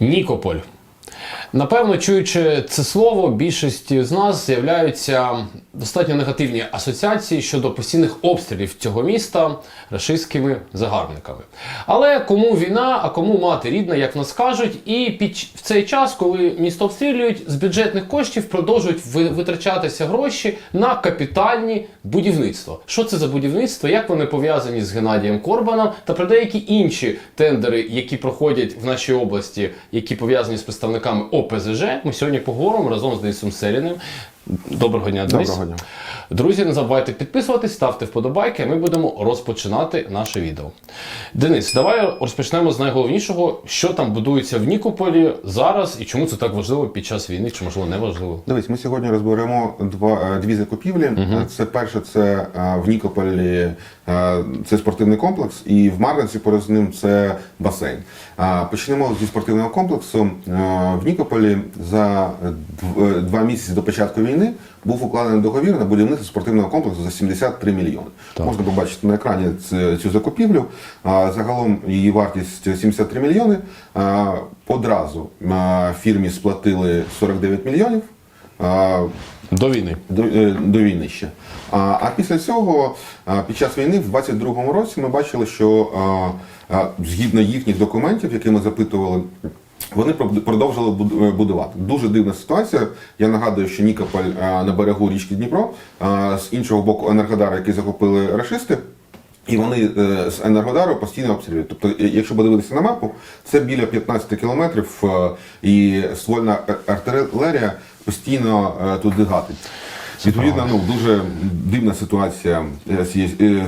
Нікополь. Напевно, чуючи це слово, більшості з нас з'являються достатньо негативні асоціації щодо постійних обстрілів цього міста рашистськими загарбниками. Але кому війна, а кому мати рідна, як нас кажуть, і під в цей час, коли місто обстрілюють, з бюджетних коштів продовжують витрачатися гроші на капітальні будівництва. Що це за будівництво? Як вони пов'язані з Геннадієм Корбаном та про деякі інші тендери, які проходять в нашій області, які пов'язані з представниками ОПЗЖ. Ми сьогодні поговоримо разом з Денисом Селіним. Доброго дня, Денис. Доброго дня. Друзі, не забувайте підписуватись, ставте вподобайки, ми будемо розпочинати наше відео. Денис, давай розпочнемо з найголовнішого, що там будується в Нікополі зараз і чому це так важливо під час війни, чи можливо не важливо. Дивись, ми сьогодні розберемо два е, дві закупівлі. Е, Це перше, це е, в Нікополі це спортивний комплекс, і в Марганці поряд з ним це басейн. Почнемо зі спортивного комплексу. В Нікополі за два місяці до початку війни був укладений договір на будівництво спортивного комплексу за 73 мільйони. Так. Можна побачити на екрані цю закупівлю. Загалом її вартість 73 мільйони. Одразу фірмі сплатили 49 мільйонів. До війни. до, е, до війни ще. А, а після цього, під час війни, в 22-му році, ми бачили, що згідно їхніх документів, які ми запитували. Вони продовжили е, будувати. Дуже дивна ситуація. Я нагадую, що Нікополь на берегу річки Дніпро, а, з іншого боку, Енергодар, який захопили рашисти. І вони е, з Енергодару постійно обстрілюють. Тобто, е, якщо подивитися на мапу, це біля 15 кілометрів, е, і ствольна е- артилерія постійно е, туди гатить. Відповідно, ну дуже дивна ситуація е, з, е, е,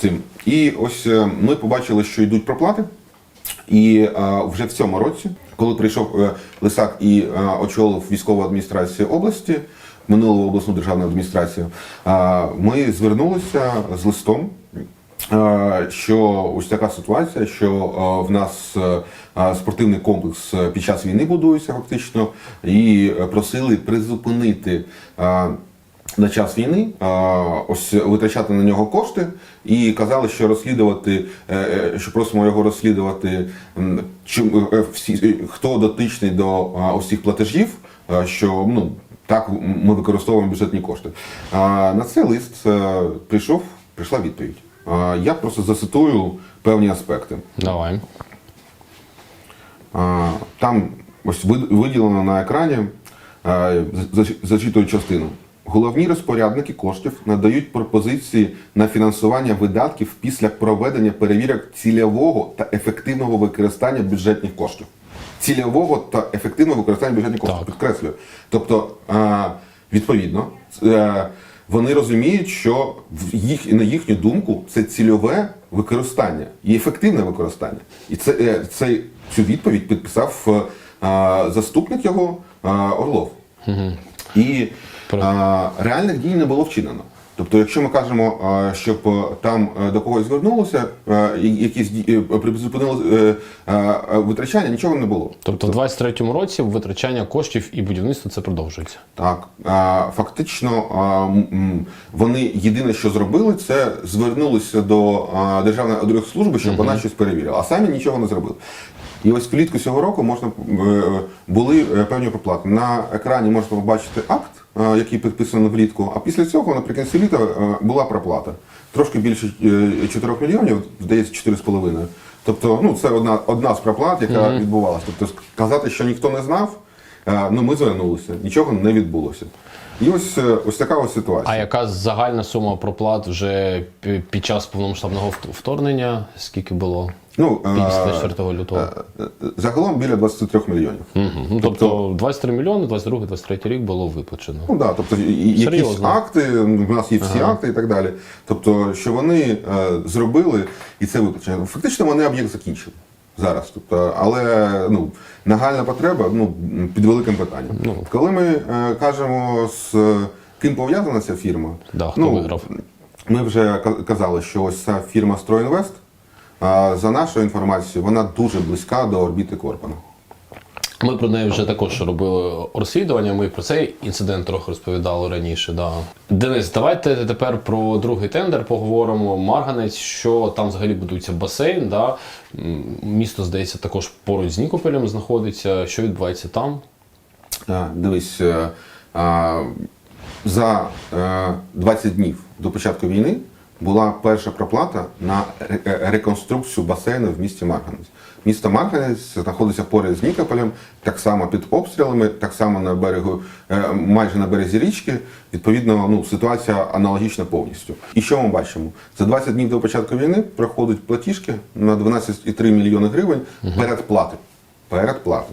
цим. І ось е, ми побачили, що йдуть проплати. І е, вже в цьому році, коли прийшов е, Лисак і е, очолив військову адміністрацію області, минулу обласну державну адміністрацію, е, ми звернулися з листом. Що ось така ситуація, що в нас спортивний комплекс під час війни будується фактично, і просили призупинити на час війни ось витрачати на нього кошти і казали, що розслідувати, е, е, що просимо його розслідувати, чим е, всі е, хто дотичний до цих платежів, що ну так ми використовуємо бюджетні кошти. На цей лист е, прийшов, прийшла відповідь. Я просто зацитую певні аспекти. Давай. Там ось виділено на екрані, зачитую частину. Головні розпорядники коштів надають пропозиції на фінансування видатків після проведення перевірок цільового та ефективного використання бюджетних коштів. Цільового та ефективного використання бюджетних коштів. Так. Підкреслюю. Тобто, відповідно, е, вони розуміють, що їх, на їхню думку це цільове використання і ефективне використання. І це, е, це, цю відповідь підписав е, заступник його Орлов. І а, реальних дій не було вчинено. Тобто, якщо ми кажемо, щоб е, там е, до когось звернулося, е, якісь призупинили витрачання, нічого не було. Тобто, в 23-му році витрачання коштів і будівництво це продовжується. Так, фактично вони єдине, що зробили, це звернулися до Державної аудиторської щоб вона щось перевірила, а самі нічого не зробили. І ось влітку цього року можна е, були е, певні проплати. На екрані можна побачити акт, е, який підписаний влітку, а після цього наприкінці літа була проплата. Трошки більше е, 4 мільйонів, здається, 4,5. Тобто, ну це одна, одна з проплат, яка відбувалася. Тобто сказати, що ніхто не знав, Ну, ми звернулися, нічого не відбулося. І ось, е, ось така ось А яка загальна сума проплат вже під час повномасштабного вторгнення? Скільки було Ну, е, після 4 лютого? е, загалом біля 23 мільйонів. Мгм. Ну, тобто 23 мільйони, 22-23 рік було виплачено. Ну да, тобто якісь Серйозно? акти, в нас є всі акти і так далі. Тобто, що вони е, зробили і це виплачено. Фактично вони об'єкт закінчили зараз. Тобто, але ну, нагальна потреба ну, під великим питанням. Ну. Коли ми е, кажемо з е, ким пов'язана ця фірма, Да, хто ну, виграв? Ми вже казали, що ось ця фірма «Стройінвест», за нашою інформацією, вона дуже близька до орбіти Корпана. Ми про неї вже також робили розслідування. Ми про цей інцидент трохи розповідали раніше. Да. Денис, давайте тепер про другий тендер поговоримо. Марганець, що там взагалі будується басейн. Да? Місто, здається, також поруч з Нікополем знаходиться. Що відбувається там? А, Дивись, е, а, за е, 20 днів до початку війни була перша проплата на е, реконструкцію басейну в місті Марганець. Місто Марганець знаходиться поряд з Нікополем, так само під обстрілами, так само на берегу, е, майже на березі річки. Відповідно, ну, ситуація аналогічна повністю. І що ми бачимо? За 20 днів до початку війни проходять платіжки на 12,3 мільйони гривень передплати. Передплати.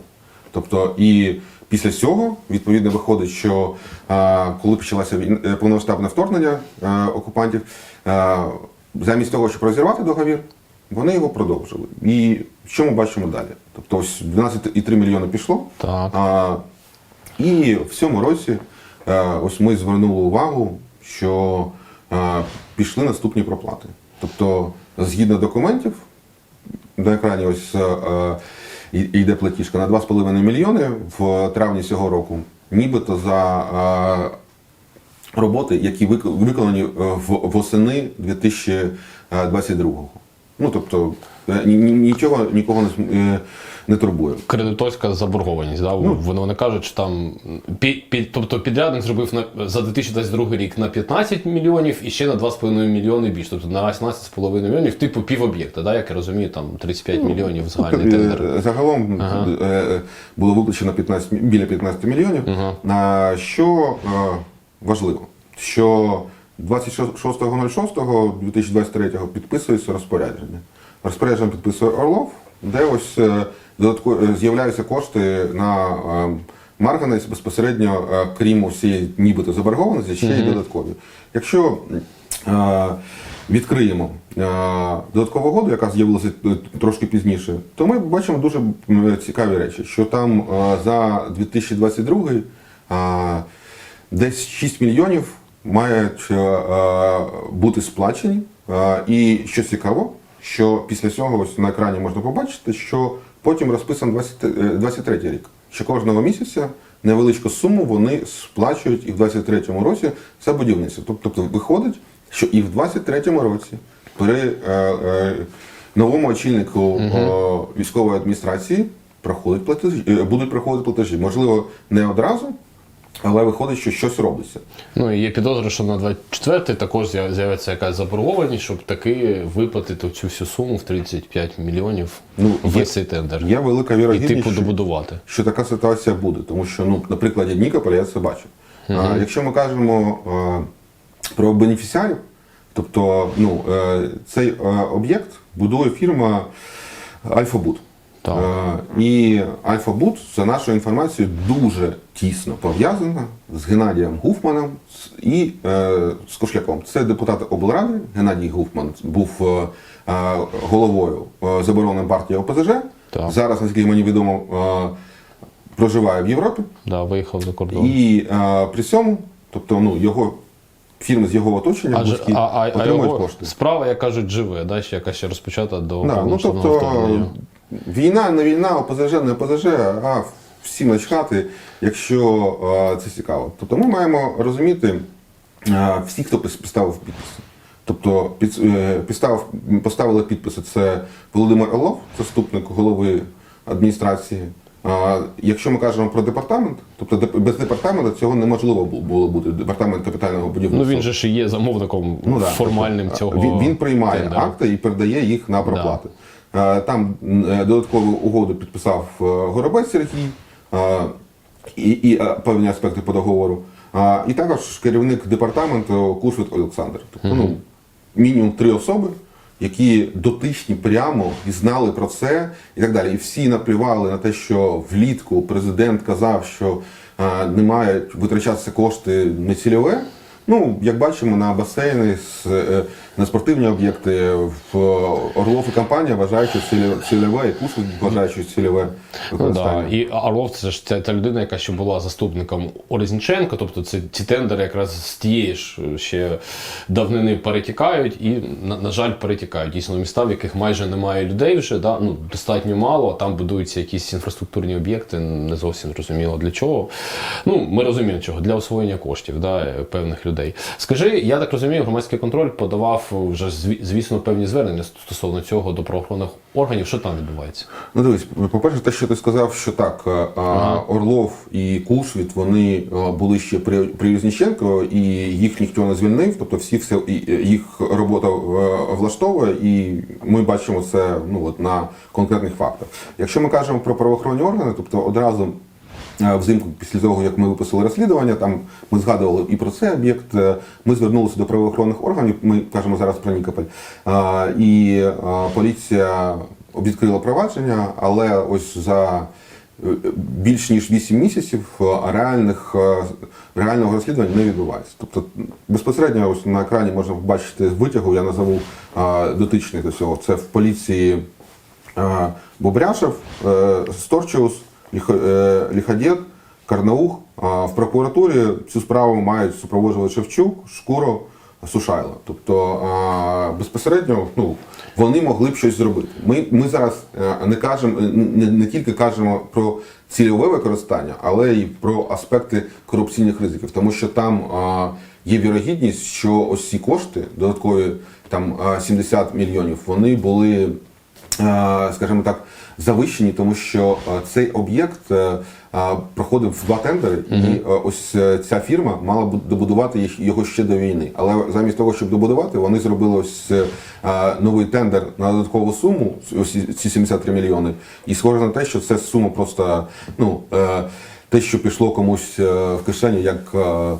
Тобто і після цього відповідно виходить, що е, коли почалося е, повномасштабне вторгнення е, окупантів, замість того, щоб розірвати договір, вони його продовжили. І що ми бачимо далі? Тобто ось 12,3 мільйони пішло. Так. А, і в цьому році ось ми звернули увагу, що пішли наступні проплати. Тобто, згідно документів, на екрані ось йде платіжка на 2,5 мільйони в травні цього року, нібито за е, роботи, які вик- виконані е, восени 2022-го. Ну тобто е, ні- ні- нічого нікого не, е, не турбує. Кредиторська заборгованість. Да? Вони, вони кажуть, що там під, під, тобто підрядник зробив на, за 2022 рік на 15 мільйонів і ще на 2,5 мільйони більше. Тобто на 18,5 мільйонів, типу півоб'єкта, да? як я розумію, там 35 мільйонів загальний Е, тендер. Загалом е, було виплачено 15, біля 15 мільйонів. На що важливо, що 26.06.2023 підписується розпорядження. Розпорядження підписує Орлов, де ось е, е, з'являються кошти на е, Марганець безпосередньо, крім усієї нібито заборгованості, ще й додаткові. Якщо відкриємо додаткову угоду, яка з'явилася трошки пізніше, то ми бачимо дуже цікаві речі, що там за 2022 е, десь 6 мільйонів мають е, е, бути сплачені. Е, І що цікаво, що після цього ось на екрані можна побачити, що потім розписан 20, е, 23 рік. Що кожного місяця невеличку суму вони сплачують і в 23-му році за будівництво. Тобто виходить, що і в 23-му році при новому очільнику військової адміністрації проходять платежі, будуть проходити платежі. Можливо, не одразу, але виходить, що щось робиться. Ну і є підозра, що на 24-й також з'явиться якась заборгованість, щоб таки виплатити цю всю суму в 35 мільйонів Ну, весь є- цей тендер. Є велика І типу добудувати. що така ситуація буде, тому що ну, на прикладі Нікополя я це бачу. А, якщо ми кажемо е, про бенефіціарів, тобто ну, е, цей е, об'єкт будує фірма Альфа-Буд. Так. Е, і Альфа-Буд, за нашою інформацією, дуже тісно пов'язана з Геннадієм Гуфманом і е, з Кошляком. Це депутат облради Геннадій Гуфман був е, е, головою е, забороненої партії ОПЗЖ. Так. Зараз, наскільки мені відомо, е, проживає в Європі. Да, виїхав за кордон. І е, при цьому, тобто, ну, його фірми з його оточення А, близькі а, а, а отримують його кошти. справа, як кажуть, живе, да? ще яка ще розпочата до Да, ну, повномасштабного тобто, вторгнення. Війна, не війна, ОПЗЖ, не ОПЗЖ, а всім начхати, якщо це цікаво. Тобто ми маємо розуміти всіх, хто поставив підписи. Тобто під, е, підставив, поставили підписи це Володимир Орлов, заступник голови адміністрації. А якщо ми кажемо про департамент, тобто без департаменту цього неможливо було бути департамент капітального Ну він же ж є замовником Ну, да, формальним тобто, цього. Він, він приймає тендеру. акти і передає їх на проплати. Е, Там е, додаткову угоду підписав е, Горобець Сергій е, і, і е, певні аспекти по договору. Е, І також керівник департаменту Кушвіт Олександр. Тобто, ну, мінімум три особи, які дотичні прямо і знали про це і так далі. І всі наплювали на те, що влітку президент казав, що е, не мають витрачатися кошти нецільове. Ну, як бачимо, на басейни е, на спортивні об'єкти. В Орлов і компанія вважають, що цільове- і курс вважають, що цільове Ну, да. І Орлов це ж ця та людина, яка ще була заступником заступникомОрезніченка, тобто це ці тендери якраз з тієї ж ще давнини перетікають і, на, на жаль, перетікають. Дійсно, міста, в яких майже немає людей вже, да? ну, достатньо мало, там будуються якісь інфраструктурні об'єкти, не зовсім зрозуміло для чого. Ну, ми розуміємо чого, для освоєння коштів да, певних людей. Скажи, я так розумію, громадський контроль подавав вже, зві- звісно, певні звернення стосовно цього до правоохоронних органів. Що там відбувається? Ну дивись, по-перше, те, що ти сказав, що так, е, а, Орлов і Кушвіт, вони були ще при, при Різніченко, і їх ніхто не звільнив, тобто всі все їх робота влаштовує, і ми бачимо це ну, от, на конкретних фактах. Якщо ми кажемо про правоохоронні органи, тобто одразу. Взимку, після того, як ми виписали розслідування, там ми згадували і про цей об'єкт. е, Ми звернулися до правоохоронних органів. Ми кажемо зараз про Нікополь. І поліція відкрила провадження, але ось за е, більш ніж 8 місяців е, реальних реального розслідування не відбувається. Тобто безпосередньо ось на екрані можна побачити витягу, я назову дотичний до цього. Це в поліції Бобряшев, е, Ліходєд, Карнаух. В прокуратурі цю справу мають супроводжувати Шевчук, Шкуро, Сушайло. Тобто безпосередньо ну, вони могли б щось зробити. Ми, ми зараз е, не кажемо, не, не тільки кажемо про цільове використання, але й про аспекти корупційних ризиків, тому що там є вірогідність, що ось ці кошти, додаткові там 70 мільйонів, вони були е, скажімо так, завищені, тому що е, цей об'єкт е, е, проходив в два тендери, і е, ось е, ця фірма мала бу- добудувати його ще до війни. Але замість того, щоб добудувати, вони зробили ось е, новий тендер на додаткову суму, ось ці- ці 73 мільйони. І схоже на те, що це сума просто ну. е, Те, що пішло комусь е, в кишені як е,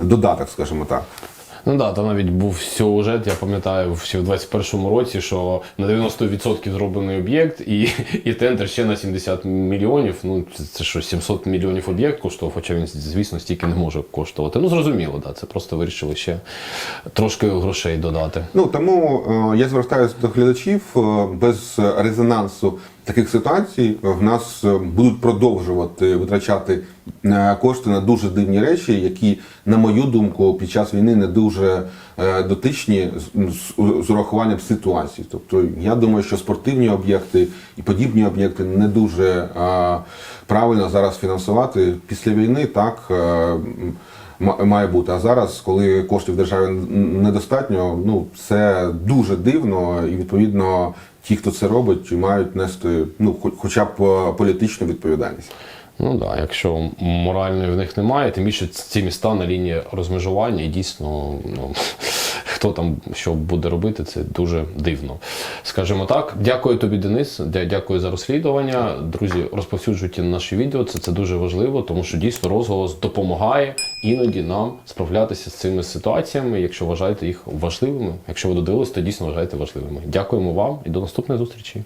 додаток, скажімо так. Ну да, там навіть був сюжет, я пам'ятаю, ще в 21-му році, що на 90% зроблений об'єкт, і, і тендер ще на 70 мільйонів. Ну це, це що, 700 мільйонів об'єкт коштував, хоча він, звісно, стільки не може коштувати. Ну зрозуміло, да, це просто вирішили ще трошки грошей додати. Ну тому е, я звертаюся до глядачів е, без резонансу таких ситуацій. В нас е, будуть продовжувати витрачати е, кошти на дуже дивні речі, які, на мою думку, під час війни не дуже е, дотичні з, урахуванням ситуації. Тобто, я думаю, що спортивні об'єкти і подібні об'єкти не дуже правильно зараз фінансувати після війни. Так. ма- має бути. А зараз, коли коштів в державі недостатньо, ну це дуже дивно, і відповідно ті, хто це робить, мають нести ну, хо- хоча б е, політичну відповідальність. Ну так, да, якщо моральної в них немає, тим більше ці міста на лінії розмежування, і дійсно, ну, хто там що буде робити, це дуже дивно. Скажімо так, дякую тобі, Денис. Дякую за розслідування. Друзі, розповсюджуйте наші відео. Це, це дуже важливо, тому що дійсно розголос допомагає іноді нам справлятися з цими ситуаціями, якщо вважаєте їх важливими. Якщо ви додивились, то дійсно вважаєте важливими. Дякуємо вам і до наступної зустрічі.